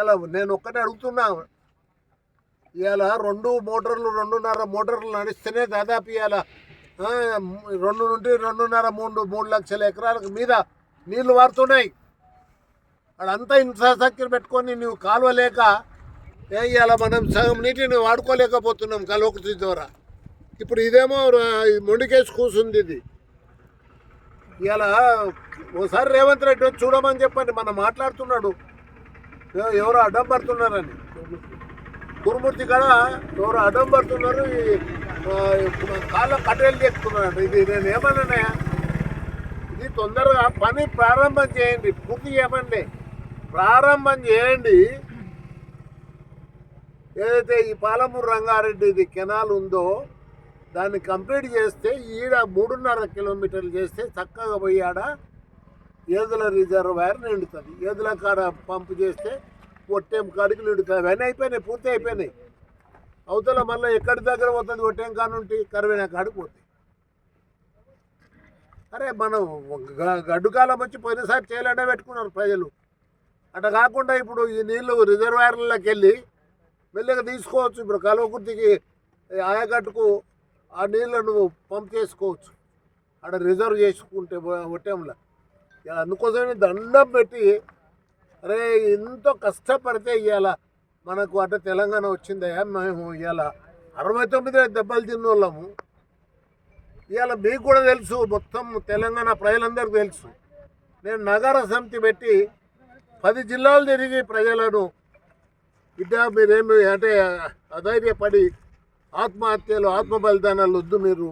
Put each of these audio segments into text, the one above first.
ఇలా నేను ఒక్కటే అడుగుతున్నా. ఇవాళ రెండు మోటార్లు రెండున్నర మోటార్లు నడిస్తేనే దాదాపు ఇవాళ రెండు నుండి రెండున్నర మూడు మూడు లక్షల ఎకరాలకు మీద నీళ్ళు వారుతున్నాయి. అడంతా ఇన్ఫ్రాస్ట్రక్చర్ పెట్టుకొని నువ్వు కాలువ లేక ఏ ఇవాళ మనం సగం నీటిని వాడుకోలేకపోతున్నాం కలవకృతి ద్వారా. ఇప్పుడు ఇదేమో మొండికేసి కూసుంది ఇది. ఇవాళ ఓసారి రేవంత్ రెడ్డి చూడమని చెప్పండి మనం మాట్లాడుతున్నాడు. ఎవరు అడ్డం పడుతున్నారని. కురుమూర్తి కాడ ఎవరు అడ్డం పడుతున్నారు ఈ, కాళ్ళ కట్టెలు చెప్తున్నారు ఇది నేను ఏమన్నానయ్యా ఇది తొందరగా పని ప్రారంభం చేయండి పూర్తి చేయమండి ప్రారంభం చేయండి. ఏదైతే ఈ పాలమూరు రంగారెడ్డి ఇది కెనాల్ ఉందో దాన్ని కంప్లీట్ చేస్తే ఈడ మూడున్నర కిలోమీటర్లు చేస్తే చక్కగా పోయాడా ఏదుల రిజర్వాయర్ నిండుతుంది. ఏదుల కాడ పంపు చేస్తే ఒట్టేం కాడికి నిండుతుంది. అవన్నీ అయిపోయినాయి పూర్తి అయిపోయినాయి. అవతల మళ్ళీ ఎక్కడి దగ్గర పోతుంది ఒట్టేం కానుంటి కరువైన కాడికి పోతాయి అరే మనం గడ్డు కాలం వచ్చి పోయినసారి చేయలేడే పెట్టుకున్నారు ప్రజలు. అట్లా కాకుండా ఇప్పుడు ఈ నీళ్ళు రిజర్వాయర్లకి వెళ్ళి మెల్లగా తీసుకోవచ్చు. ఇప్పుడు కలవకుర్తికి ఆయకట్టుకు ఆ నీళ్ళను పంప్ చేసుకోవచ్చు. అక్కడ రిజర్వ్ చేసుకుంటే ఒట్టంలో. అందుకోసమే దండం పెట్టి అరే ఎంతో కష్టపడితే ఇవాళ మనకు అట తెలంగాణ వచ్చిందయ్యా మేము ఇవాళ అరవై తొమ్మిది దెబ్బలు తిన్న వాళ్ళము ఇవాళ మీకు కూడా తెలుసు మొత్తం తెలంగాణ ప్రజలందరికీ తెలుసు. నేను నగర సమితి పెట్టి పది జిల్లాలు తిరిగి ప్రజలను బిడ్డ మీరేమి అంటే అధైర్యపడి ఆత్మహత్యలు ఆత్మ బలిదానాలు వద్దు మీరు.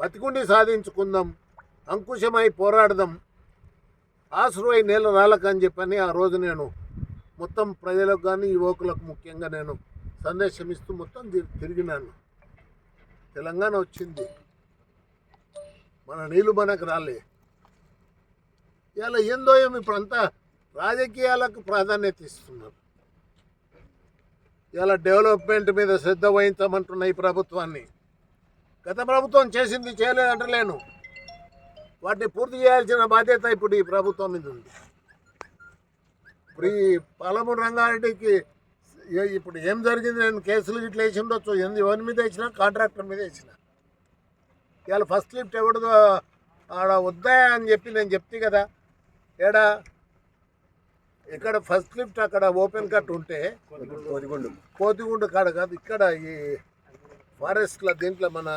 బతికుండి సాధించుకుందాం. అంకుశమై పోరాడదాం. ఆశ్రువై నేల రాలకని చెప్పని ఆ రోజు నేను మొత్తం ప్రజలకు కానీ యువకులకు ముఖ్యంగా నేను సందేశం ఇస్తూ మొత్తం తిరిగినాను. తెలంగాణ వచ్చింది. మన నీళ్ళు మనకు రాలే. ఇలా ఏందో ఏమి ఇప్పుడంతా రాజకీయాలకు ప్రాధాన్యత ఇస్తున్నారు. ఇలా డెవలప్మెంట్ మీద శ్రద్ధ వహించమంటున్న ఈ ప్రభుత్వాన్ని. గత ప్రభుత్వం చేసింది చేయలేదంటలేను. వాటిని పూర్తి చేయాల్సిన బాధ్యత ఇప్పుడు ఈ ప్రభుత్వం మీద ఉంది. ఇప్పుడు ఈ పాలమూరు రంగారెడ్డికి ఇప్పుడు ఏం జరిగింది? నేను కేసులు ఇట్లా వేసి ఉండొచ్చు. ఎందు ఎవరి మీద వేసినా కాంట్రాక్టర్ మీద వేసిన. ఇవాళ ఫస్ట్ లిఫ్ట్ ఎవడదో ఆడ వద్దా అని చెప్పి నేను చెప్తే కదా. ఏడా? ఇక్కడ ఫస్ట్ లిఫ్ట్ అక్కడ ఓపెన్ కట్ ఉంటే కోదిగుండు కోతిగుండు కాడ కాదు ఇక్కడ ఈ ఫారెస్ట్లో దీంట్లో మన